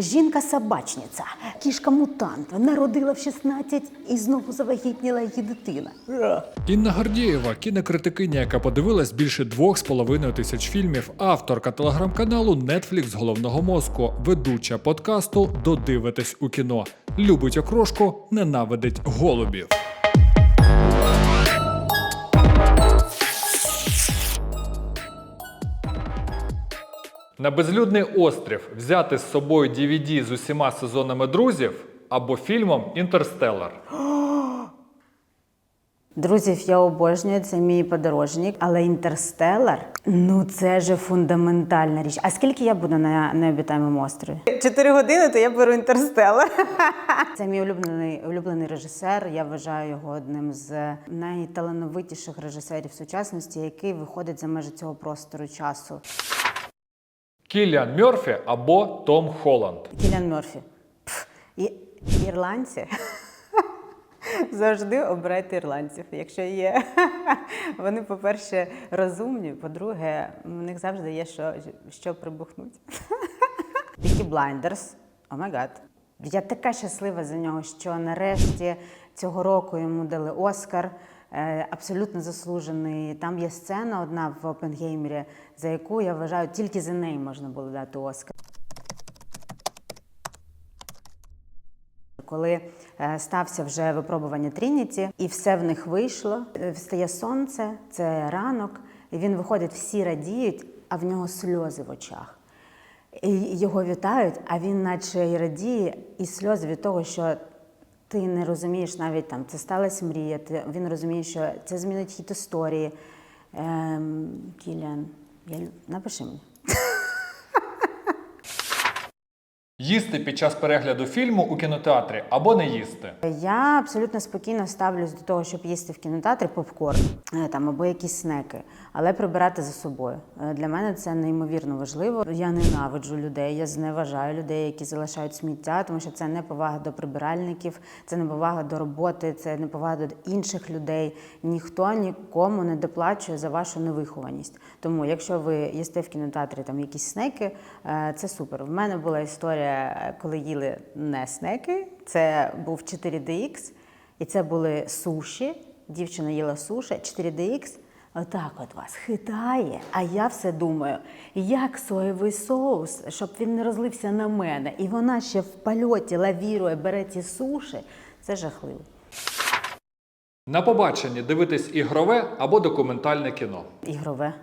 Жінка-собачниця, кішка-мутант, народила в 16 і знову завагітніла її дитина. Інна Гордієва, кінокритикиня, яка подивилась більше двох з половиною тисяч фільмів, авторка телеграм-каналу Netflix головного мозку, ведуча подкасту Додивитись у кіно. Любить окрошку, ненавидить голубів. На безлюдний острів взяти з собою DVD з усіма сезонами друзів або фільмом Інтерстеллар. Друзів я обожнюю, це мій подорожник, але інтерстелар ну це же фундаментальна річ. А скільки я буду на необітаємому острові? Чотири години, то я беру інтерстелар. Це мій улюблений улюблений режисер. Я вважаю його одним з найталановитіших режисерів сучасності, який виходить за межі цього простору часу. Кіліан Мьорфі або Том Холланд. Кілян Мерфі. Пф, і, ірландці. Завжди обирайте ірландців. Якщо є, вони, по-перше, розумні, по-друге, в них завжди є що, що прибухнути. Пікі Блайндерс. О. Я така щаслива за нього, що нарешті цього року йому дали Оскар. Е, Абсолютно заслужений. Там є сцена одна в Опенгеймері, за яку я вважаю, тільки за неї можна було дати Оскар. Коли е, стався вже випробування Трініті, і все в них вийшло. е, Встає сонце, це ранок, і він виходить, всі радіють, а в нього сльози в очах. І його вітають, а він наче і радіє, і сльози від того, що ти не розумієш навіть там, це сталася мрія, ти, він розуміє, що це змінить хід історії. Ем, Кілян, напиши мені. Їсти під час перегляду фільму у кінотеатрі або не їсти. Я абсолютно спокійно ставлюсь до того, щоб їсти в кінотеатрі попкорн е, там або якісь снеки, але прибирати за собою. Е, Для мене це неймовірно важливо. Я ненавиджу людей, я зневажаю людей, які залишають сміття, тому що це неповага до прибиральників, це неповага до роботи, це неповага до інших людей. Ніхто нікому не доплачує за вашу невихованість. Тому, якщо ви їсте в кінотеатрі там якісь снеки, е, це супер. В мене була історія, коли їли не снеки. Це був 4DX, і це були суші. Дівчина їла суші, 4DX. Отак от вас хитає. А я все думаю, як соєвий соус, щоб він не розлився на мене. І вона ще в польоті лавірує, бере ті суші. Це жахливо. На побаченні дивитись ігрове або документальне кіно. Ігрове.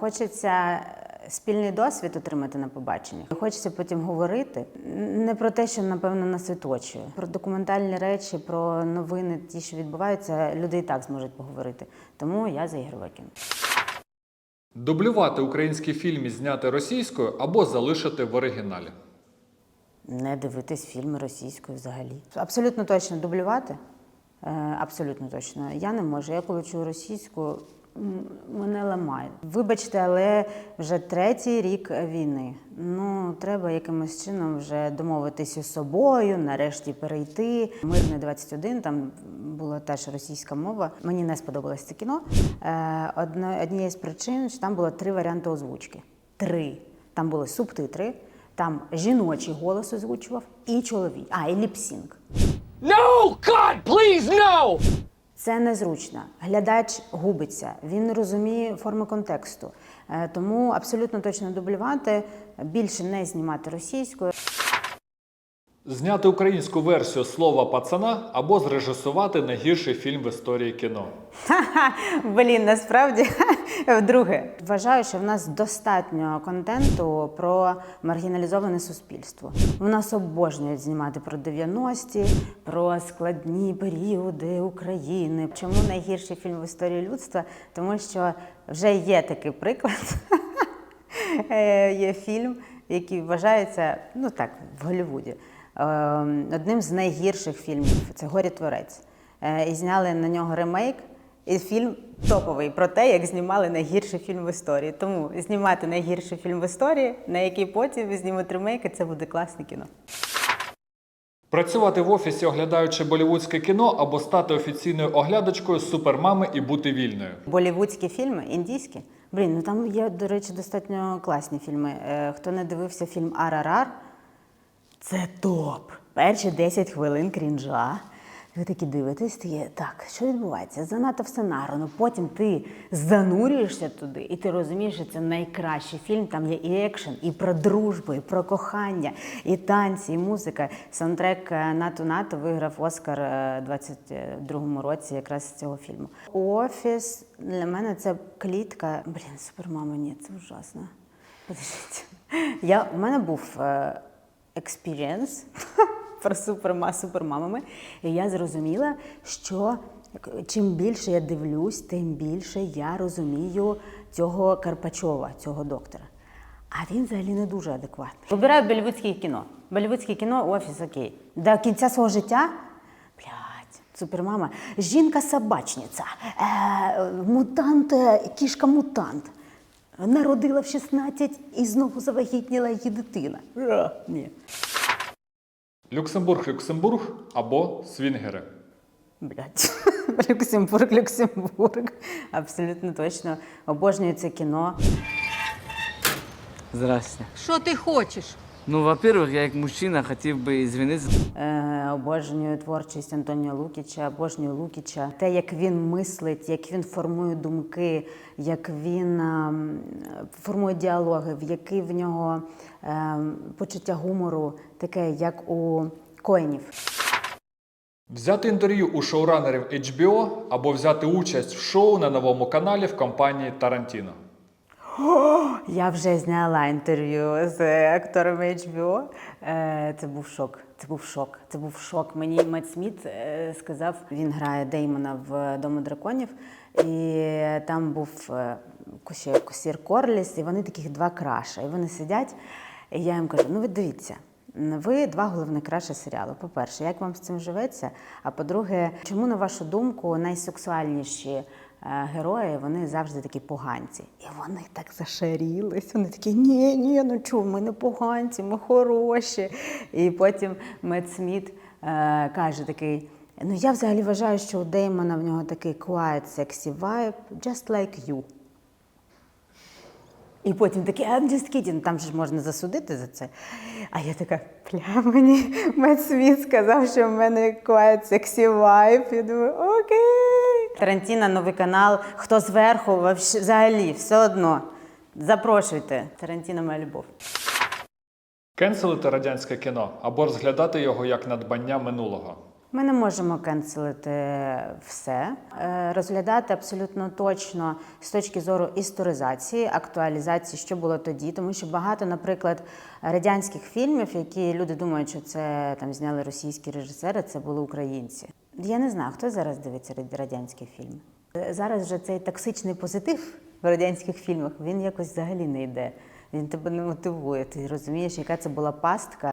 Хочеться спільний досвід отримати на побаченні. Хочеться потім говорити не про те, що напевно нас оточує. Про документальні речі, про новини, ті, що відбуваються, люди і так зможуть поговорити. Тому я за ігрове кіно. Дублювати українські фільми зняти російською або залишити в оригіналі. Не дивитись фільми російською взагалі. Абсолютно точно дублювати. Е, Абсолютно точно. Я не можу. Я коли чую російську, мене ламає. Вибачте, але вже третій рік війни. Ну, треба якимось чином вже домовитися з собою, нарешті перейти. Мирний 21, там була теж російська мова. Мені не сподобалось це кіно. Е, однією з причин, що там було три варіанти озвучки. Три. Там були субтитри, там жіночий голос озвучував і чоловік. А, і ліпсінг. No! God, please, no! Це незручно. Глядач губиться, він не розуміє форми контексту. Е, Тому абсолютно точно дублювати, більше не знімати російською. Зняти українську версію слова пацана або зрежисувати найгірший фільм в історії кіно. Блін, насправді вдруге. Вважаю, що в нас достатньо контенту про маргіналізоване суспільство. В нас обожнюють знімати про 90-ті, про складні періоди України. Чому найгірший фільм в історії людства? Тому що вже є такий приклад. Е, Є фільм, який вважається, ну так, в Голлівуді. е, Одним з найгірших фільмів це Горі Творець. Е, І зняли на нього ремейк. І фільм топовий про те, як знімали найгірший фільм в історії. Тому знімати найгірший фільм в історії, на який потім знімуть ремейки, це буде класне кіно. Працювати в офісі, оглядаючи болівудське кіно, або стати офіційною оглядачкою супермами і бути вільною. Болівудські фільми, індійські. Блін, ну там є, до речі, достатньо класні фільми. Е, Хто не дивився фільм Арарар, Це топ. Перші 10 хвилин крінжа. Ви такі дивитесь, такі, так, що відбувається? Занадто все награно. Потім ти занурюєшся туди, і ти розумієш, що це найкращий фільм. Там є і екшен, і про дружбу, і про кохання, і танці, і музика. Саундтрек е, НАТО НАТО виграв Оскар е, у 22-му році якраз з цього фільму. Офіс для мене це клітка. Блін, супермама, ні, це ужасно. Подождіть. Я, у мене був експірієнс про суперма, супермамами, і я зрозуміла, що чим більше я дивлюсь, тим більше я розумію цього Карпачова, цього доктора. А він взагалі не дуже адекватний. Вибираю болівудське кіно. Болівудське кіно, офіс окей. До кінця свого життя. Супермама. Жінка-собачниця, е, мутант, е, кішка-мутант. Народила в 16 і знову завагітніла її дитина. Ні. Люксембург, Люксембург або Свінгери. Блять, Люксембург, Люксембург. Абсолютно точно. Обожнюю це кіно. Здрасте. Що ти хочеш? Ну, во-первых, я як мужчина хотів би звінитися. Е, обожнюю творчість Антоніо Лукіча, обожнюю Лукіча. Те, як він мислить, як він формує думки, як він ем, формує діалоги, в який в нього ем, почуття гумору, таке, як у коїнів. Взяти інтерв'ю у шоуранерів HBO або взяти участь в шоу на новому каналі в компанії Тарантіно. Я вже зняла інтерв'ю з акторами HBO. Е, Це був шок. Це був шок. Це був шок. Мені Мет Сміт е, сказав, він грає Деймона в Дому драконів, і там був е, Косір Корліс, і вони таких два краша. І вони сидять, і я їм кажу: ну ви дивіться. Ви два головні краші серіалу. По-перше, як вам з цим живеться? А по-друге, чому, на вашу думку, найсексуальніші герої вони завжди такі поганці? І вони так зашарілись. Вони такі, ні, ні, ну чого, ми не поганці, ми хороші. І потім Мед Сміт е, каже такий. Ну, я взагалі вважаю, що у Деймона в нього такий quiet, sexy vibe, just like you. І потім такий, I'm just kidding, там ж можна засудити за це. А я така, бля, мені Мед Сміт сказав, що в мене quiet sexy vibe. Я думаю, окей. Тарантіна, новий канал, хто зверху, взагалі, все одно. Запрошуйте. Тарантіна моя любов. Кенселити радянське кіно або розглядати його як надбання минулого. Ми не можемо кенселити все, Е, розглядати абсолютно точно з точки зору історизації, актуалізації, що було тоді, тому що багато, наприклад, радянських фільмів, які люди думають, що це там зняли російські режисери, це були українці. Я не знаю, хто зараз дивиться радянські фільми. Е, Зараз вже цей токсичний позитив в радянських фільмах він якось взагалі не йде. Він тебе не мотивує. Ти розумієш, яка це була пастка,